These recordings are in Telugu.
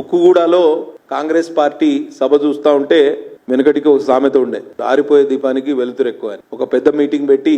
ఉక్కుగూడలో కాంగ్రెస్ పార్టీ సభ చూస్తా ఉంటే వెనుకటికి ఒక సామెత ఉండే ఆరిపోయే దీపానికి వెలుతురు ఎక్కువ అని. ఒక పెద్ద మీటింగ్ పెట్టి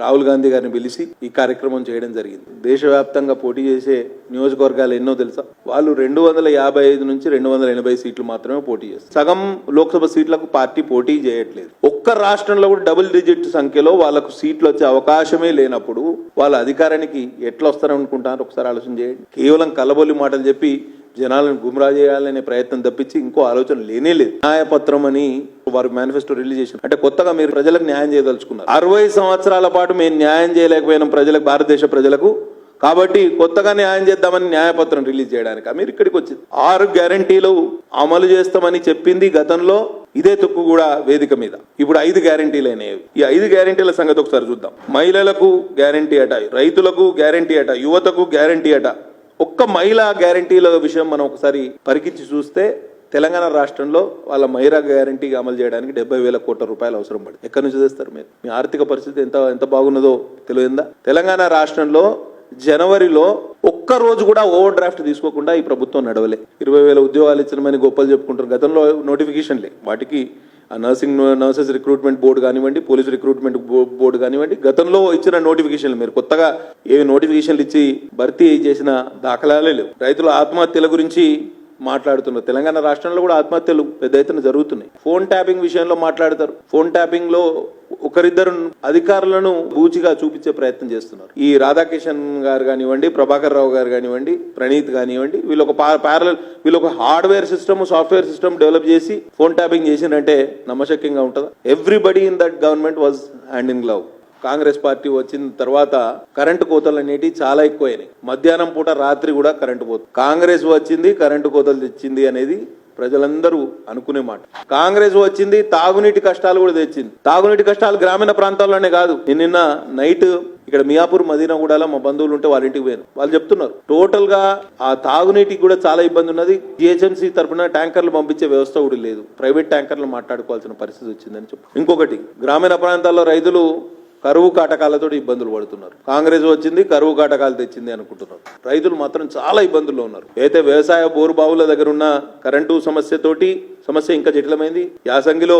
రాహుల్ గాంధీ గారిని పిలిచి ఈ కార్యక్రమం చేయడం జరిగింది. దేశవ్యాప్తంగా పోటీ చేసే నియోజకవర్గాలు ఎన్నో తెలుసా? వాళ్ళు రెండు వందల యాభై ఐదు నుంచి రెండు వందల ఎనభై సీట్లు మాత్రమే పోటీ చేస్తారు. సగం లోక్సభ సీట్లకు పార్టీ పోటీ చేయట్లేదు. ఒక్క రాష్ట్రంలో కూడా డబుల్ డిజిట్ సంఖ్యలో వాళ్ళకు సీట్లు వచ్చే అవకాశమే లేనప్పుడు వాళ్ళ అధికారానికి ఎట్లా వస్తారనుకుంటారు ఒకసారి ఆలోచన చేయండి. కేవలం కలబొల్లి మాటలు చెప్పి జనాలను గుమ్రా చేయాలనే ప్రయత్నం తప్పించి ఇంకో ఆలోచన లేనే లేదు. న్యాయపత్రం అని వారు మేనిఫెస్టో రిలీజ్ చేసిన అంటే కొత్తగా మీరు ప్రజలకు న్యాయం చేయదలుచుకున్నారు. అరవై సంవత్సరాల పాటు మేము న్యాయం చేయలేకపోయినాం ప్రజలకు భారతదేశ ప్రజలకు. కాబట్టి కొత్తగా న్యాయం చేద్దామని న్యాయపత్రం రిలీజ్ చేయడానికి? మీరు ఇక్కడికి వచ్చింది ఆరు గ్యారంటీలు అమలు చేస్తామని చెప్పింది గతంలో. ఇదే తుక్కు కూడా వేదిక మీద. ఇప్పుడు ఐదు గ్యారంటీలు అయినాయి. ఈ ఐదు గ్యారంటీల సంగతి ఒకసారి చూద్దాం. మహిళలకు గ్యారంటీ అట రైతులకు గ్యారంటీ అట యువతకు గ్యారంటీ అట. ఒక్క మహిళా గ్యారంటీల విషయం మనం ఒకసారి పరికించి చూస్తే తెలంగాణ రాష్ట్రంలో వాళ్ళ మహిళా గ్యారంటీగా అమలు చేయడానికి డెబ్బై వేల కోట్ల రూపాయలు అవసరం పడింది. ఎక్కడి నుంచి తెస్తారు మీరు? మీ ఆర్థిక పరిస్థితి ఎంత ఎంత బాగున్నదో తెలియదా? తెలంగాణ రాష్ట్రంలో జనవరిలో ఒక్క రోజు కూడా ఓవర్ డ్రాఫ్ట్ తీసుకోకుండా ఈ ప్రభుత్వం నడవలే. ఇరవై వేల ఉద్యోగాలు ఇచ్చినమని గొప్పలు చెప్పుకుంటారు. గతంలో నోటిఫికేషన్లే వాటికి ఆ నర్సింగ్ నర్సెస్ రిక్రూట్మెంట్ బోర్డు కానివ్వండి పోలీస్ రిక్రూట్మెంట్ బోర్డు కానివ్వండి గతంలో ఇచ్చిన నోటిఫికేషన్లు మీరు కొత్తగా ఏవి నోటిఫికేషన్లు ఇచ్చి భర్తీ చేసిన దాఖలాలే లేవు. రైతుల ఆత్మహత్యల గురించి మాట్లాడుతున్నారు. తెలంగాణ రాష్ట్రంలో కూడా ఆత్మహత్యలు పెద్ద ఎత్తున జరుగుతున్నాయి. ఫోన్ ట్యాపింగ్ విషయంలో మాట్లాడతారు. ఫోన్ ట్యాపింగ్లో ఒకరిద్దరు అధికారులను బూచిగా చూపించే ప్రయత్నం చేస్తున్నారు. ఈ రాధాకిషన్ గారు కానివ్వండి ప్రభాకర్ రావు గారు కానివ్వండి ప్రణీత్ కానివ్వండి వీళ్ళు ఒక ప్యారల వీళ్ళు ఒక hardware system software system develop చేసి ఫోన్ ట్యాపింగ్ చేసిందంటే నమ్మశక్యంగా ఉంటుందా? Everybody in that government was hand in glove Congress party వచ్చిన తర్వాత కరెంటు కోతలు అనేటివి చాలా ఎక్కువైనాయి. మధ్యాహ్నం పూట రాత్రి కూడా కరెంటు కోత. కాంగ్రెస్ వచ్చింది కరెంటు కోతలు తెచ్చింది అనేది ప్రజలందరూ అనుకునే మాట. కాంగ్రెస్ వచ్చింది తాగునీటి కష్టాలు కూడా తెచ్చింది. తాగునీటి కష్టాలు గ్రామీణ ప్రాంతాల్లోనే కాదు. నిన్న నైట్ ఇక్కడ మియాపూర్ మదీనాగూడలో మా బంధువులు ఉంటే వాళ్ళ ఇంటికి పోయాను. వాళ్ళు చెప్తున్నారు టోటల్గా ఆ తాగునీటికి కూడా చాలా ఇబ్బంది ఉన్నది. జిహెచ్ఎంసీ తరఫున ట్యాంకర్లు పంపించే వ్యవస్థ కూడా లేదు. ప్రైవేట్ ట్యాంకర్లు మాట్లాడుకోవాల్సిన పరిస్థితి వచ్చిందని చెప్పు ఇంకొకటి గ్రామీణ ప్రాంతాల్లో రైతులు కరువు కాటకాలతో ఇబ్బందులు పడుతున్నారు. కాంగ్రెస్ వచ్చింది కరువు కాటకాలు తెచ్చింది అనుకుంటున్నారు. రైతులు మాత్రం చాలా ఇబ్బందుల్లో ఉన్నారు. అయితే వ్యవసాయ బోరు బావుల దగ్గర ఉన్న కరెంటు సమస్యతోటి సమస్య ఇంకా జటిలమైంది. యాసంగిలో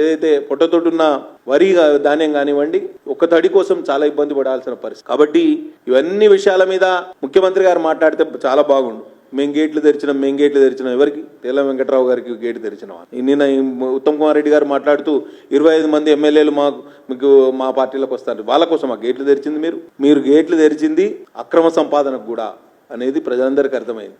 ఏదైతే పొట్టతోటి ఉన్న వరి ధాన్యం కానివ్వండి ఒక్క తడి కోసం చాలా ఇబ్బంది పడాల్సిన పరిస్థితి. కాబట్టి ఇవన్నీ విషయాల మీద ముఖ్యమంత్రి గారు మాట్లాడితే చాలా బాగుండు. మేము గేట్లు తెరిచినాం మేము గేట్లు తెరిచినాం. ఎవరికి? తెల్ల వెంకట్రావు గారికి గేటు తెరిచినాం నిన్న ఉత్తమ్ కుమార్ రెడ్డి గారు మాట్లాడుతూ ఇరవై ఐదు మంది ఎమ్మెల్యేలు మా మీకు మా పార్టీలోకి వస్తారు. వాళ్ళ కోసం ఆ గేట్లు తెరిచింది మీరు. మీరు గేట్లు తెరిచింది అక్రమ సంపాదనకు కూడా అనేది ప్రజలందరికీ అర్థమైంది.